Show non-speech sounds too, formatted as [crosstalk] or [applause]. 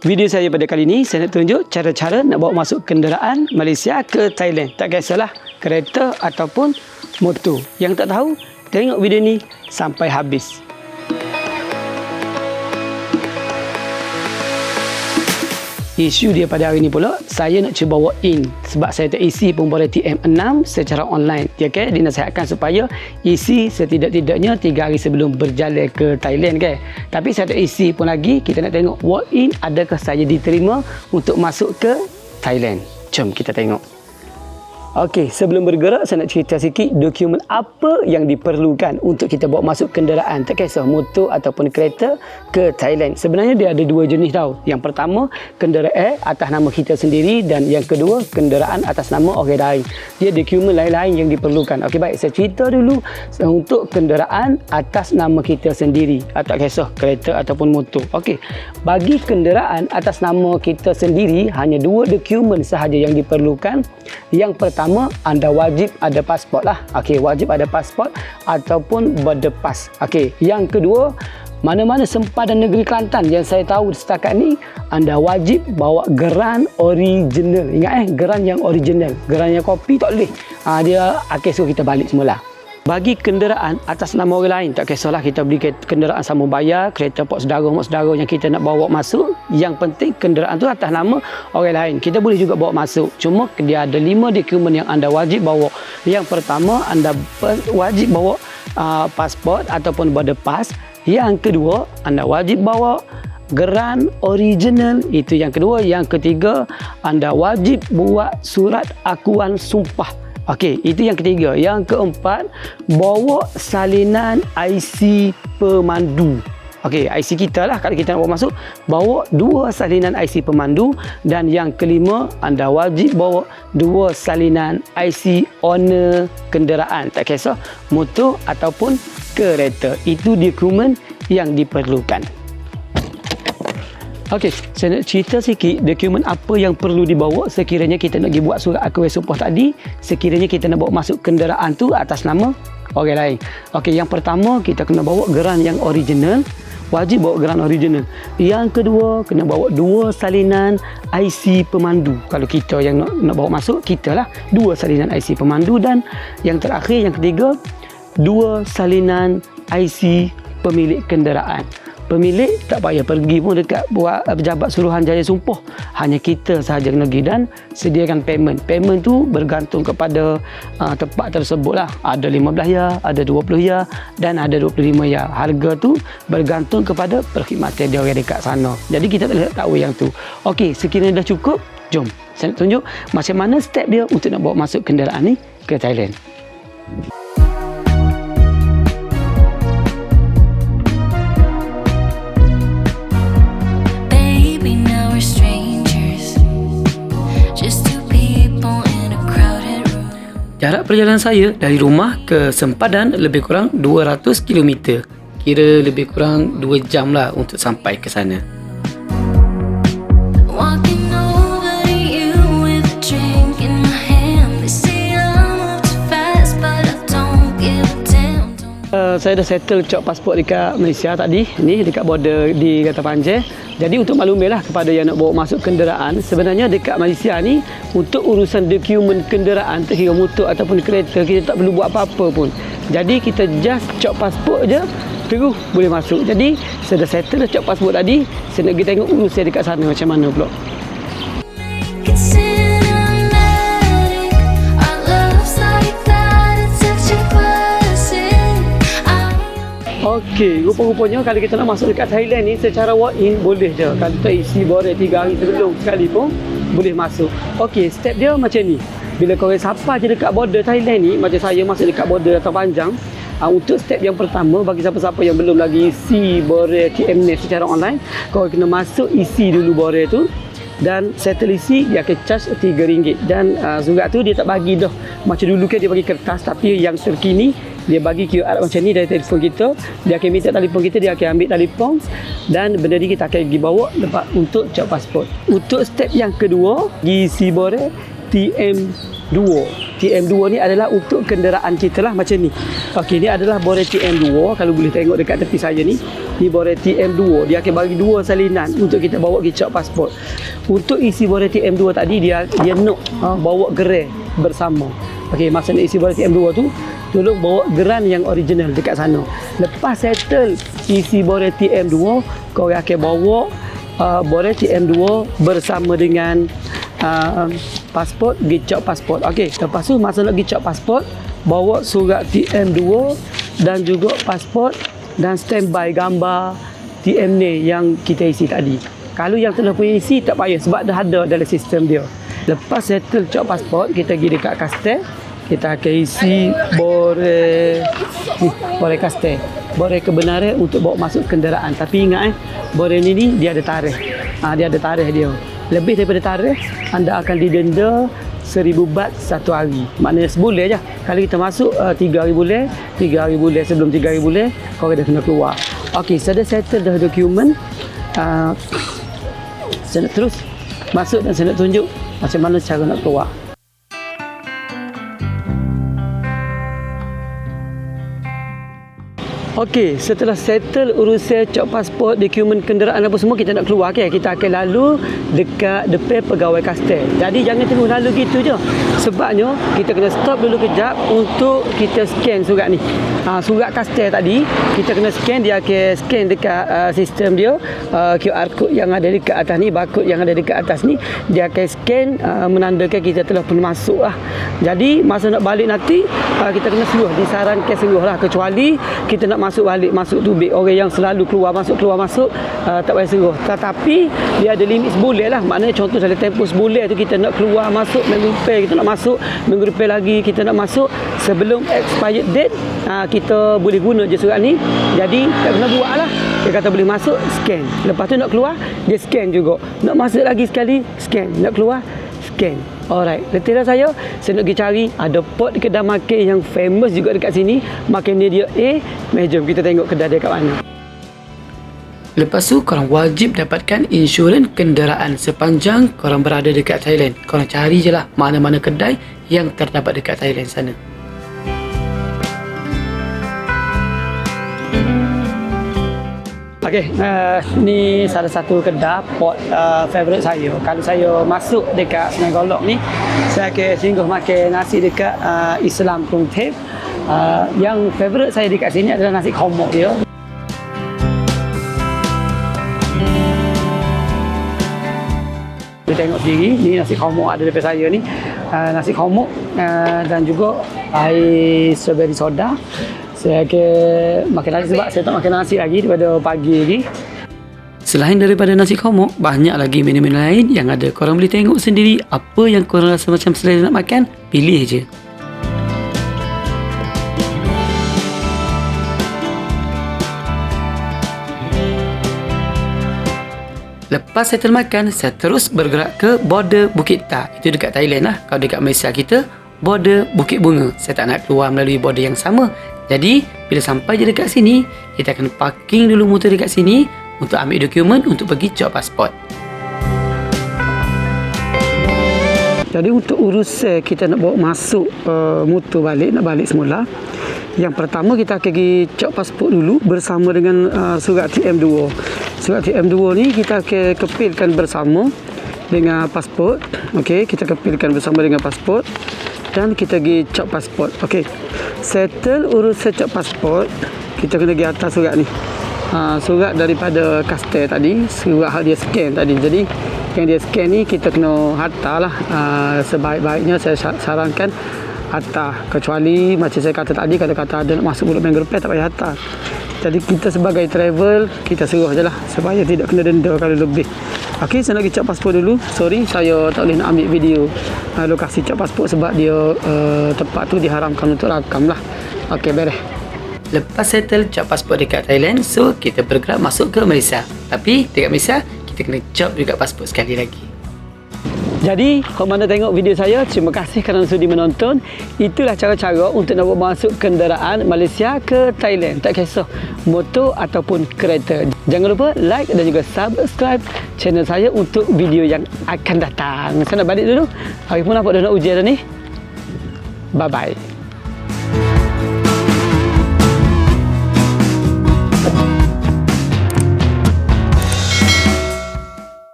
Video saya pada kali ini saya nak tunjuk cara-cara nak bawa masuk kenderaan Malaysia ke Thailand. Tak kisahlah kereta ataupun motor. Yang tak tahu, tengok video ni sampai habis. Isu dia pada hari ini pula, saya nak cuba walk in sebab saya tak isi boleh TM6 secara online. Dia okay? dinasihatkan supaya isi setidak-tidaknya 3 hari sebelum berjalan ke Thailand. Okay? Tapi saya tak isi pun lagi, kita nak tengok walk in adakah saya diterima untuk masuk ke Thailand. Jom kita tengok. Okey, sebelum bergerak saya nak cerita sikit dokumen apa yang diperlukan untuk kita bawa masuk kenderaan, tak kisah motor ataupun kereta ke Thailand. Sebenarnya dia ada dua jenis tau. Yang pertama, kenderaan atas nama kita sendiri dan yang kedua, kenderaan atas nama orang lain. Dia dokumen lain-lain yang diperlukan. Okey, baik saya cerita dulu untuk kenderaan atas nama kita sendiri. Tak kisah kereta ataupun motor. Okey. Bagi kenderaan atas nama kita sendiri hanya dua dokumen sahaja yang diperlukan. Yang pertama pertama anda wajib ada pasport lah. Okey wajib ada pasport ataupun berdepas. Okey yang kedua mana-mana sempadan negeri Kelantan yang saya tahu setakat ni anda wajib bawa geran original. Ingat eh geran yang original. Geran yang kopi tak boleh. Ha, dia okey suruh kita balik semula bagi kenderaan atas nama orang lain tak kisahlah kita beli kenderaan sama bayar kereta pok saudara mak saudara yang kita nak bawa masuk. Yang penting kenderaan tu atas nama orang lain. Kita boleh juga bawa masuk. Cuma dia ada lima dokumen yang anda wajib bawa. Yang pertama anda wajib bawa uh, pasport ataupun border pass. Yang kedua anda wajib bawa geran original. Itu yang kedua. Yang ketiga anda wajib buat surat akuan sumpah Okey, itu yang ketiga. Yang keempat, bawa salinan IC pemandu. Okey, IC kita lah kalau kita nak bawa masuk, bawa dua salinan IC pemandu dan yang kelima, anda wajib bawa dua salinan IC owner kenderaan. Tak kisah motor ataupun kereta. Itu dokumen yang diperlukan. Okey, saya nak cerita sikit dokumen apa yang perlu dibawa sekiranya kita nak pergi buat surat akui sumpah tadi, sekiranya kita nak bawa masuk kenderaan tu atas nama orang lain. Okey, yang pertama kita kena bawa geran yang original, wajib bawa geran original. Yang kedua, kena bawa dua salinan IC pemandu. Kalau kita yang nak, nak bawa masuk, kita lah dua salinan IC pemandu dan yang terakhir, yang ketiga, dua salinan IC pemilik kenderaan pemilik tak payah pergi pun dekat buat pejabat suruhan jaya sumpah. Hanya kita sahaja kena pergi dan sediakan payment. Payment tu bergantung kepada uh, tempat tersebut lah. Ada 15 ya ada 20 ya dan ada 25 ya. Harga tu bergantung kepada perkhidmatan dia orang dekat sana. Jadi kita tak boleh tahu yang tu. Ok sekiranya dah cukup jom. Saya nak tunjuk macam mana step dia untuk nak bawa masuk kenderaan ni ke Thailand perjalanan saya dari rumah ke sempadan lebih kurang 200 km. Kira lebih kurang 2 jam lah untuk sampai ke sana. Saya dah settle cop pasport dekat Malaysia tadi ni dekat border di Kata Panjang. Jadi untuk maklumilah kepada yang nak bawa masuk kenderaan, sebenarnya dekat Malaysia ni untuk urusan dokumen kenderaan terkira motor ataupun kereta kita tak perlu buat apa-apa pun. Jadi kita just cop pasport je terus boleh masuk. Jadi saya dah settle cop pasport tadi, saya nak pergi tengok urusan dekat sana macam mana pula. Okey, rupa-rupanya kalau kita nak masuk dekat Thailand ni secara walk-in boleh je. Kalau kita isi border 3 hari sebelum sekali pun boleh masuk. Okey, step dia macam ni. Bila kau siapa je dekat border Thailand ni, macam saya masuk dekat border atau panjang, uh, untuk step yang pertama bagi siapa-siapa yang belum lagi isi border TM ni secara online, kau kena masuk isi dulu border tu dan settle isi dia akan charge RM3 dan uh, surat tu dia tak bagi dah macam dulu kan dia bagi kertas tapi yang terkini dia bagi QR macam ni dari telefon kita dia akan minta telefon kita dia akan ambil telefon dan benda ni kita akan pergi bawa lepas untuk cap pasport untuk step yang kedua di Sibore TM Duo. TM2 ni adalah untuk kenderaan kita lah macam ni. Okey, ni adalah boreh TM2 kalau boleh tengok dekat tepi saya ni. Ni boreh TM2. Dia akan bagi dua salinan untuk kita bawa pergi cop pasport. Untuk isi boreh TM2 tadi dia dia nak ha, bawa gerai bersama. Okey, masa nak isi boreh TM2 tu tolong bawa geran yang original dekat sana. Lepas settle isi boreh TM2, kau akan bawa uh, boreh TM2 bersama dengan uh, pasport, pergi cop pasport. Okey, lepas tu masa nak pergi cop pasport, bawa surat TM2 dan juga pasport dan standby gambar TM ni yang kita isi tadi. Kalau yang telah punya isi tak payah sebab dah ada dalam sistem dia. Lepas settle cop pasport, kita pergi dekat kastel, kita akan isi bore ni, bore kastel. Bore kebenaran untuk bawa masuk kenderaan. Tapi ingat eh, bore ni ni dia ada tarikh. Ha, dia ada tarikh dia lebih daripada tarikh anda akan didenda seribu bat satu hari maknanya sebulan je kalau kita masuk uh, tiga hari boleh tiga hari boleh sebelum tiga hari boleh kau dah kena keluar ok sudah settle dah dokumen uh, [coughs] saya nak terus masuk dan saya nak tunjuk macam mana cara nak keluar Okey, setelah settle urusan cop pasport, dokumen kenderaan apa semua kita nak keluar okay? kita akan lalu dekat depan pegawai kastel. Jadi jangan terus lalu gitu je. Sebabnya kita kena stop dulu kejap untuk kita scan surat ni. Ha, surat kastel tadi kita kena scan dia akan scan dekat uh, sistem dia uh, QR code yang ada dekat atas ni, barcode yang ada dekat atas ni dia akan scan uh, menandakan kita telah pun masuk lah. Jadi masa nak balik nanti uh, kita kena seluruh disarankan seluruh lah kecuali kita nak masuk balik masuk tubik orang yang selalu keluar masuk keluar masuk uh, tak payah seruh. Tetapi dia ada limit sebulan lah. Maknanya contoh dalam tempoh sebulan tu kita nak keluar masuk minggu depan kita nak masuk minggu depan lagi kita nak masuk sebelum expired date uh, kita boleh guna je surat ni. Jadi tak kena buat lah. Dia kata boleh masuk scan. Lepas tu nak keluar dia scan juga. Nak masuk lagi sekali scan. Nak keluar scan Alright, letih dah saya. Saya nak pergi cari ada pot kedai makan yang famous juga dekat sini. Makan dia dia A. Mari jom kita tengok kedai dia kat mana. Lepas tu korang wajib dapatkan insurans kenderaan sepanjang korang berada dekat Thailand. Korang cari je lah mana-mana kedai yang terdapat dekat Thailand sana. Okey, uh, ni salah satu kedai pot uh, favorite saya. Kalau saya masuk dekat Sungai Golok ni, saya akan singgah makan nasi dekat uh, Islam Kung. Uh, yang favorite saya dekat sini adalah nasi komok dia. Kita tengok sendiri, ni nasi komok ada depan saya ni. Uh, nasi komok uh, dan juga air strawberry soda. Saya akan makan nasi sebab saya tak makan nasi lagi daripada pagi lagi. Selain daripada nasi komok, banyak lagi menu-menu lain yang ada. Korang boleh tengok sendiri apa yang korang rasa macam selera nak makan, pilih je. Lepas settle makan, saya terus bergerak ke border Bukit Ta. Itu dekat Thailand lah. Kalau dekat Malaysia kita, border Bukit Bunga. Saya tak nak keluar melalui border yang sama. Jadi, bila sampai je dekat sini, kita akan parking dulu motor dekat sini untuk ambil dokumen untuk pergi cop pasport. Jadi untuk urusan kita nak bawa masuk uh, motor balik, nak balik semula, yang pertama kita akan pergi cop pasport dulu bersama dengan uh, surat TM2. Surat TM2 ni kita akan kepilkan bersama dengan pasport. Okey, kita kepilkan bersama dengan pasport dan kita pergi cop pasport. Okey. Settle urusan cop pasport, kita kena pergi atas surat ni. Ha, surat daripada kastel tadi, surat dia scan tadi. Jadi yang dia scan ni kita kena hantarlah. Ha, sebaik-baiknya saya sarankan hantar. Kecuali macam saya kata tadi, kata-kata ada nak masuk bulan depan tak payah hantar. Jadi kita sebagai travel, kita suruh je lah supaya tidak kena denda kalau lebih. Okey, saya nak pergi cap pasport dulu. Sorry, saya tak boleh nak ambil video uh, lokasi cap pasport sebab dia uh, tempat tu diharamkan untuk rakam lah. Okey, beres. Lepas settle cap pasport dekat Thailand, so kita bergerak masuk ke Malaysia. Tapi dekat Malaysia, kita kena cap juga pasport sekali lagi. Jadi, kalau mana tengok video saya, terima kasih kerana sudi menonton. Itulah cara-cara untuk nak masuk kenderaan Malaysia ke Thailand. Tak kisah motor ataupun kereta. Jangan lupa like dan juga subscribe channel saya untuk video yang akan datang. Saya nak balik dulu. Hari pun nampak dah nak ujian dah ni. Bye-bye.